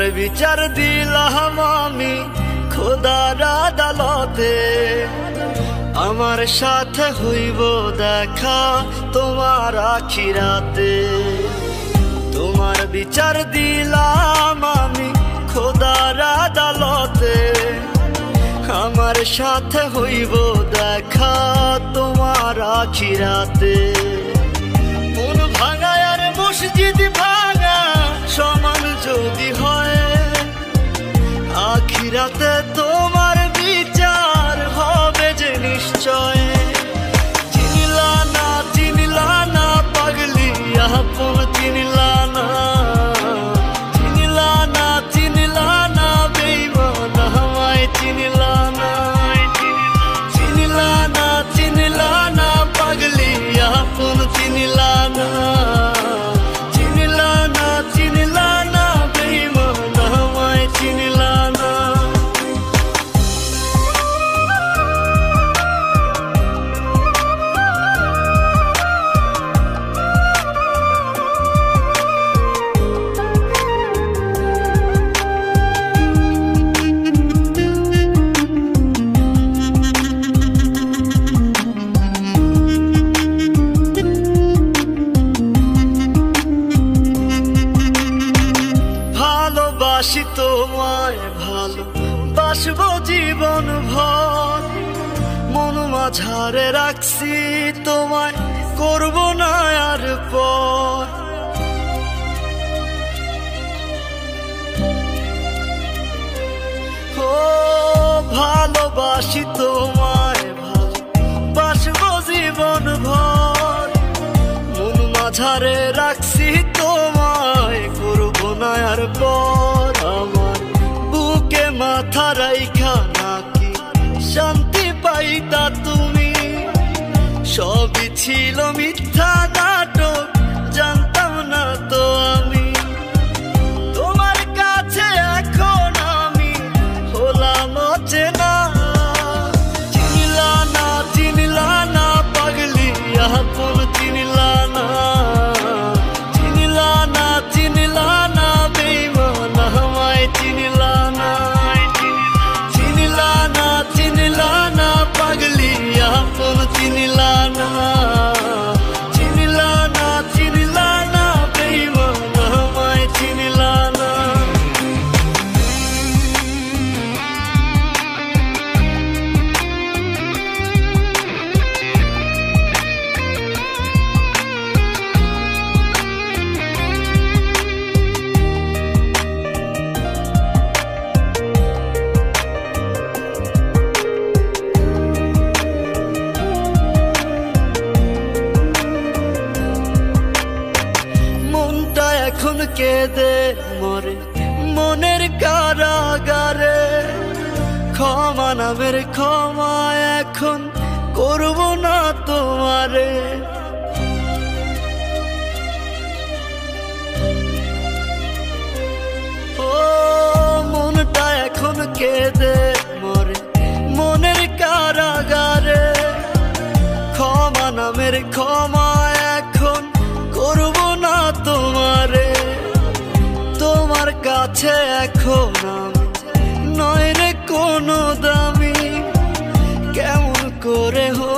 বিচার দিলাম আমি খোদার আদালতে। আমার সাথে হইব দেখা তোমার আখিরাতে। তোমার বিচার দিলাম আমি খোদার আদালতে। আমার সাথে হইব দেখা তোমার আখিরাতে। মন ভাঙায় আর মসজিদ ভাঙা আখিরাতে তোমার জীবন ভর মন মাঝারে রাখছি, তোমায় করব না আর পর। ও, ভালোবাসি তোমায় ভালো বাসবো জীবন ভর। মন মাঝারে রাখছি নাকি? শান্তি পাইতা তুমি? সবই ছিল মিথ্যা নাটক, জানতাম না তো আমি। তোমার কাছে এখন আমি হলাম চেনা চিনলা না চিনলা না পাগলি, আপন চিনলা না চিনলা না চিনলা না বেইমান, আমায় চিনলা কেঁদে মরে মনের কারাগারে। ক্ষমা নামের ক্ষমা এখন করব না তোমারে। ও, মনটা এখন কেঁদে মরে মনের কারাগারে। ক্ষমা নামের ক্ষমা কাছে এখন আমি নয় রে কোনো দামি কেমন করে হই